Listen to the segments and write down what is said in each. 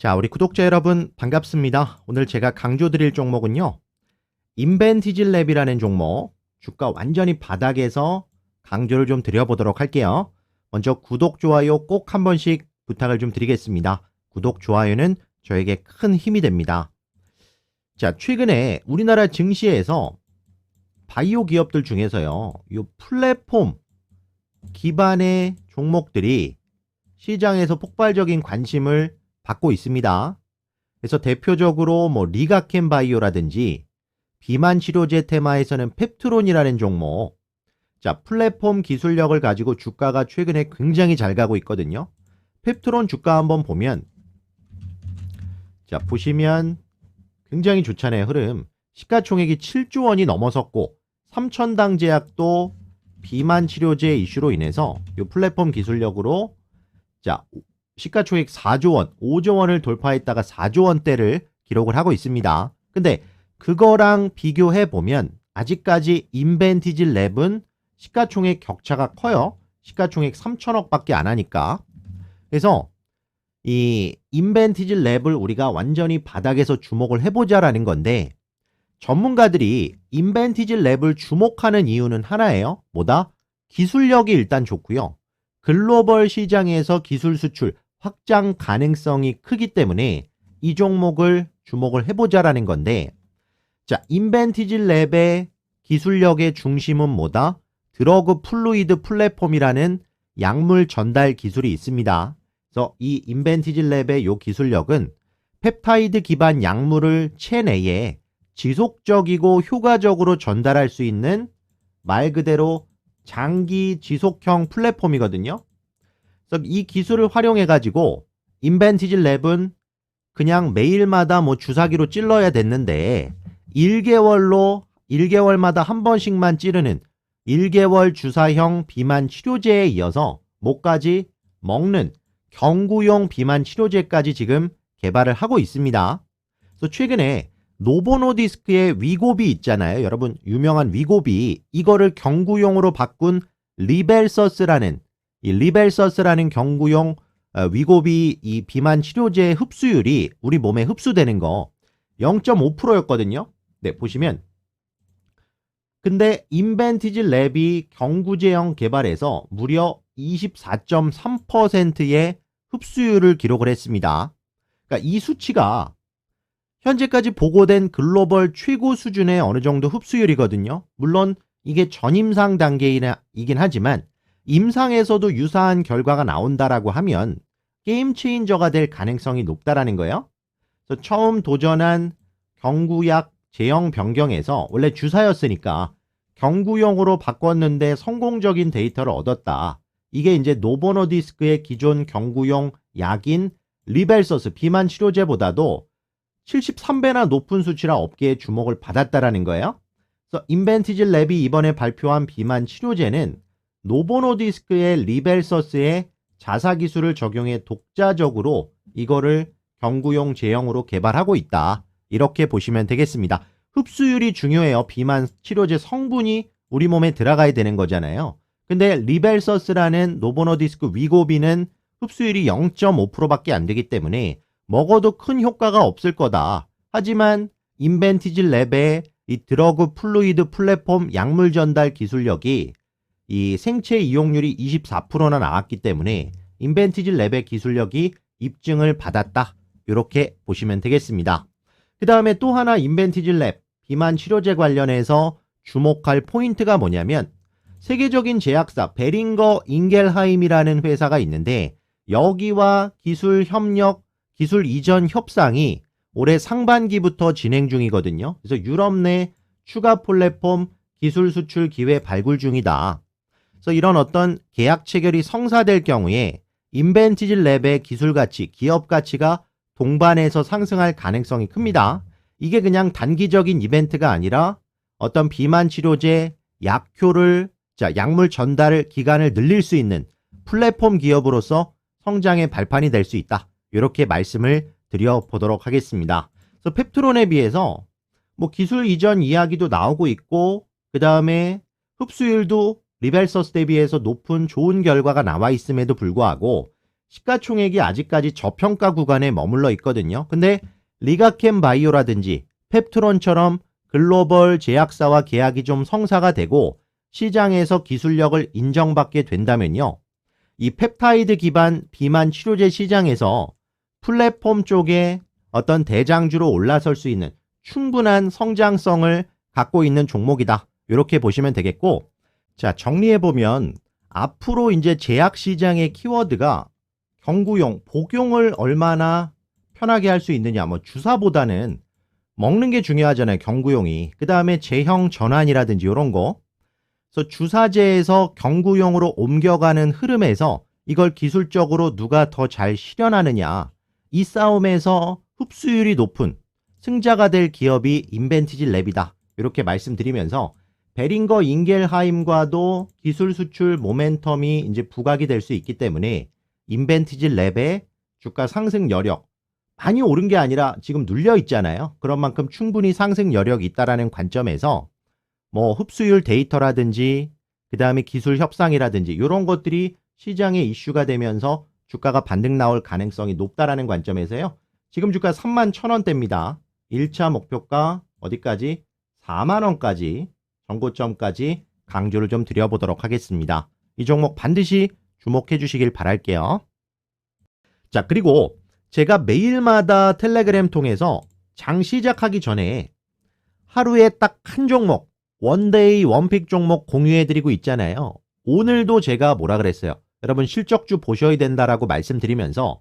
자, 우리 구독자 여러분 반갑습니다. 오늘 제가 강조드릴 종목은요. 인벤티질랩이라는 종목, 주가 완전히 바닥에서 강조를 좀 드려보도록 할게요. 먼저 구독, 좋아요 꼭 한 번씩 부탁을 좀 드리겠습니다. 구독, 좋아요는 저에게 큰 힘이 됩니다. 자, 최근에 우리나라 증시에서 바이오 기업들 중에서요, 이 플랫폼 기반의 종목들이 시장에서 폭발적인 관심을 받고 있습니다. 그래서 대표적으로 뭐 리가켄 바이오라든지 비만 치료제 테마에서는 펩트론이라는 종목. 자, 플랫폼 기술력을 가지고 주가가 최근에 굉장히 잘 가고 있거든요. 펩트론 주가 한번 보면 자, 보시면 굉장히 좋잖아요, 흐름. 시가총액이 7조 원이 넘어섰고 삼천당 제약도 비만 치료제 이슈로 인해서 이 플랫폼 기술력으로 자, 시가총액 4조 원, 5조 원을 돌파했다가 4조 원대를 기록을 하고 있습니다. 근데 그거랑 비교해 보면 아직까지 인벤티지 랩은 시가총액 격차가 커요. 시가총액 3천억밖에 안 하니까. 그래서 이 인벤티지 랩을 우리가 완전히 바닥에서 주목을 해보자라는 건데 전문가들이 인벤티지 랩을 주목하는 이유는 하나예요. 뭐다? 기술력이 일단 좋고요. 글로벌 시장에서 기술 수출 확장 가능성이 크기 때문에 이 종목을 주목을 해보자라는 건데 자 인벤티지 랩의 기술력의 중심은 뭐다? 드러그 플루이드 플랫폼이라는 약물 전달 기술이 있습니다. 그래서 이 인벤티지 랩의 요 기술력은 펩타이드 기반 약물을 체내에 지속적이고 효과적으로 전달할 수 있는 말 그대로 장기 지속형 플랫폼이거든요. 이 기술을 활용해 가지고 인벤티지 랩은 그냥 매일마다 뭐 주사기로 찔러야 됐는데 1개월로 1개월마다 한 번씩만 찌르는 1개월 주사형 비만 치료제에 이어서 뭐까지 먹는 경구용 비만 치료제까지 지금 개발을 하고 있습니다. 그래서 최근에 노보노디스크의 위고비 있잖아요. 여러분 유명한 위고비 이거를 경구용으로 바꾼 리벨서스라는 이 리벨서스라는 경구용 어, 위고비 이 비만 치료제 흡수율이 우리 몸에 흡수되는 거 0.5%였거든요. 네, 보시면 근데 인벤티지 랩이 경구제형 개발해서 무려 24.3%의 흡수율을 기록을 했습니다. 그러니까 이 수치가 현재까지 보고된 글로벌 최고 수준의 어느 정도 흡수율이거든요. 물론 이게 전임상 단계이긴 하지만 임상에서도 유사한 결과가 나온다라고 하면 게임 체인저가 될 가능성이 높다라는 거예요. 그래서 처음 도전한 경구약 제형 변경에서 원래 주사였으니까 경구용으로 바꿨는데 성공적인 데이터를 얻었다. 이게 이제 노보노 디스크의 기존 경구용 약인 리벨서스 비만 치료제보다도 73배나 높은 수치라 업계의 주목을 받았다라는 거예요. 그래서 인벤티지 랩이 이번에 발표한 비만 치료제는 노보노디스크의 리벨서스의 자사 기술을 적용해 독자적으로 이거를 경구용 제형으로 개발하고 있다. 이렇게 보시면 되겠습니다. 흡수율이 중요해요. 비만 치료제 성분이 우리 몸에 들어가야 되는 거잖아요. 근데 리벨서스라는 노보노디스크 위고비는 흡수율이 0.5%밖에 안 되기 때문에 먹어도 큰 효과가 없을 거다. 하지만 인벤티지 랩의 이 드러그 플루이드 플랫폼 약물 전달 기술력이 이 생체 이용률이 24%나 나왔기 때문에 인벤티지 랩의 기술력이 입증을 받았다. 이렇게 보시면 되겠습니다. 그 다음에 또 하나 인벤티지 랩 비만 치료제 관련해서 주목할 포인트가 뭐냐면 세계적인 제약사 베링거 잉겔하임이라는 회사가 있는데 여기와 기술 협력, 기술 이전 협상이 올해 상반기부터 진행 중이거든요. 그래서 유럽 내 추가 플랫폼 기술 수출 기회 발굴 중이다. 그래서 이런 어떤 계약 체결이 성사될 경우에 인벤티지 랩의 기술 가치, 기업 가치가 동반해서 상승할 가능성이 큽니다. 이게 그냥 단기적인 이벤트가 아니라 어떤 비만 치료제, 약효를, 자, 약물 전달 기간을 늘릴 수 있는 플랫폼 기업으로서 성장의 발판이 될 수 있다. 이렇게 말씀을 드려보도록 하겠습니다. 그래서 펩트론에 비해서 뭐 기술 이전 이야기도 나오고 있고, 그 다음에 흡수율도 리벨서스 대비해서 높은 좋은 결과가 나와 있음에도 불구하고 시가총액이 아직까지 저평가 구간에 머물러 있거든요. 근데 리가캠 바이오라든지 펩트론처럼 글로벌 제약사와 계약이 좀 성사가 되고 시장에서 기술력을 인정받게 된다면요. 이 펩타이드 기반 비만 치료제 시장에서 플랫폼 쪽에 어떤 대장주로 올라설 수 있는 충분한 성장성을 갖고 있는 종목이다. 이렇게 보시면 되겠고, 자, 정리해보면 앞으로 이제 제약 시장의 키워드가 경구용, 복용을 얼마나 편하게 할 수 있느냐, 뭐 주사보다는 먹는 게 중요하잖아요, 경구용이. 그 다음에 제형 전환이라든지 이런 거. 그래서 주사제에서 경구용으로 옮겨가는 흐름에서 이걸 기술적으로 누가 더 잘 실현하느냐. 이 싸움에서 흡수율이 높은 승자가 될 기업이 인벤티지 랩이다. 이렇게 말씀드리면서 베링거 인겔하임과도 기술 수출 모멘텀이 이제 부각이 될 수 있기 때문에 인벤티지 랩의 주가 상승 여력 많이 오른 게 아니라 지금 눌려 있잖아요. 그런 만큼 충분히 상승 여력이 있다라는 관점에서 뭐 흡수율 데이터라든지 그 다음에 기술 협상이라든지 이런 것들이 시장의 이슈가 되면서 주가가 반등 나올 가능성이 높다라는 관점에서요. 지금 주가 3만 1,000원대입니다. 1차 목표가 어디까지? 4만 원까지 정고점까지 강조를 좀 드려보도록 하겠습니다. 이 종목 반드시 주목해 주시길 바랄게요. 자, 그리고 제가 매일마다 텔레그램 통해서 장 시작하기 전에 하루에 딱 한 종목, 원데이 원픽 종목 공유해 드리고 있잖아요. 오늘도 제가 뭐라 그랬어요? 여러분 실적주 보셔야 된다라고 말씀드리면서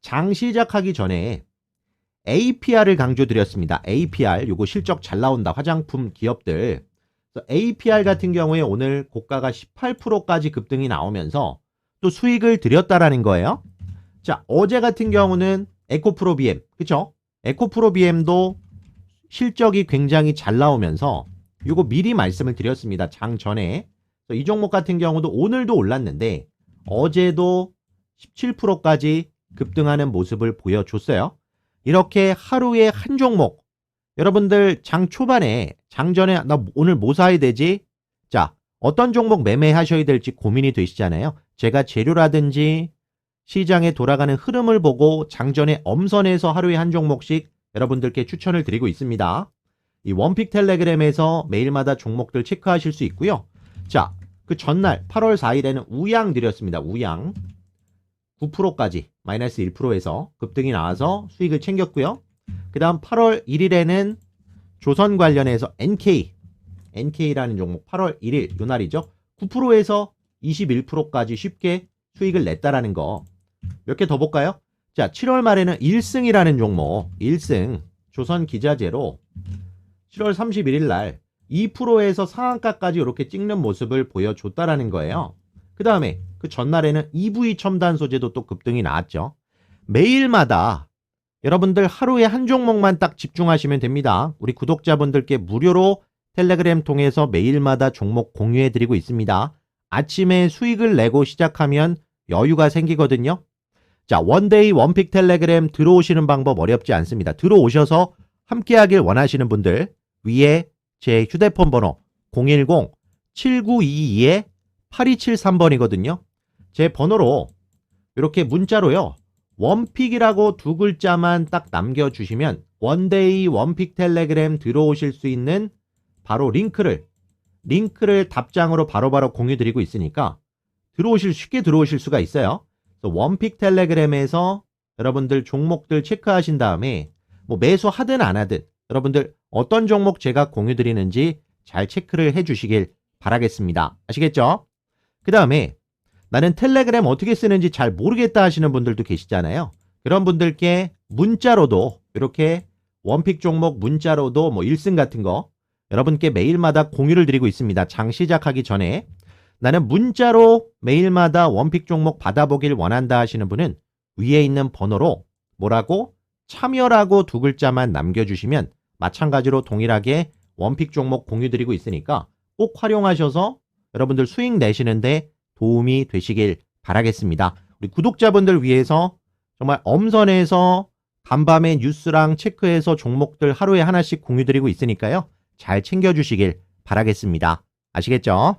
장 시작하기 전에 APR을 강조드렸습니다. APR, 요거 실적 잘 나온다. 화장품 기업들. 그래서 APR 같은 경우에 오늘 고가가 18%까지 급등이 나오면서 또 수익을 드렸다라는 거예요. 자, 어제 같은 경우는 에코프로 BM, 그쵸? 에코프로 BM도 실적이 굉장히 잘 나오면서 요거 미리 말씀을 드렸습니다. 장 전에. 이 종목 같은 경우도 오늘도 올랐는데 어제도 17%까지 급등하는 모습을 보여줬어요. 이렇게 하루에 한 종목 여러분들 장 초반에 장 전에 나 오늘 뭐 사야 되지? 자 어떤 종목 매매하셔야 될지 고민이 되시잖아요. 제가 재료라든지 시장에 돌아가는 흐름을 보고 장 전에 엄선해서 하루에 한 종목씩 여러분들께 추천을 드리고 있습니다. 이 원픽 텔레그램에서 매일마다 종목들 체크하실 수 있고요. 자, 그 전날 8월 4일에는 우양 드렸습니다. 우양. 9%까지 마이너스 1%에서 급등이 나와서 수익을 챙겼고요. 그 다음 8월 1일에는 조선 관련해서 NK, NK라는 종목 8월 1일 요 날이죠. 9%에서 21%까지 쉽게 수익을 냈다라는 거. 몇 개 더 볼까요? 자, 7월 말에는 1승이라는 종목, 1승 조선 기자재로 7월 31일 날 2%에서 상한가까지 이렇게 찍는 모습을 보여줬다라는 거예요. 그 다음에 그 전날에는 EV 첨단 소재도 또 급등이 나왔죠. 매일마다 여러분들 하루에 한 종목만 딱 집중하시면 됩니다. 우리 구독자분들께 무료로 텔레그램 통해서 매일마다 종목 공유해 드리고 있습니다. 아침에 수익을 내고 시작하면 여유가 생기거든요. 자, 원데이 원픽 텔레그램 들어오시는 방법 어렵지 않습니다. 들어오셔서 함께 하길 원하시는 분들 위에 제 휴대폰 번호 010-7922-8273번이거든요. 제 번호로 이렇게 문자로요. 원픽이라고 두 글자만 딱 남겨주시면 원데이 원픽 텔레그램 들어오실 수 있는 바로 링크를 링크를 답장으로 바로 바로 공유 드리고 있으니까 들어오실 쉽게 들어오실 수가 있어요. 원픽 텔레그램에서 여러분들 종목들 체크하신 다음에 뭐 매수하든 안 하든 여러분들 어떤 종목 제가 공유 드리는지 잘 체크를 해주시길 바라겠습니다. 아시겠죠? 그 다음에 나는 텔레그램 어떻게 쓰는지 잘 모르겠다 하시는 분들도 계시잖아요. 그런 분들께 문자로도 이렇게 원픽 종목 문자로도 뭐 1승 같은 거 여러분께 매일마다 공유를 드리고 있습니다. 장 시작하기 전에 나는 문자로 매일마다 원픽 종목 받아보길 원한다 하시는 분은 위에 있는 번호로 뭐라고 참여라고 두 글자만 남겨주시면 마찬가지로 동일하게 원픽 종목 공유 드리고 있으니까 꼭 활용하셔서 여러분들 수익 내시는데 도움이 되시길 바라겠습니다. 우리 구독자분들 위해서 정말 엄선해서 간밤에 뉴스랑 체크해서 종목들 하루에 하나씩 공유 드리고 있으니까요. 잘 챙겨주시길 바라겠습니다. 아시겠죠?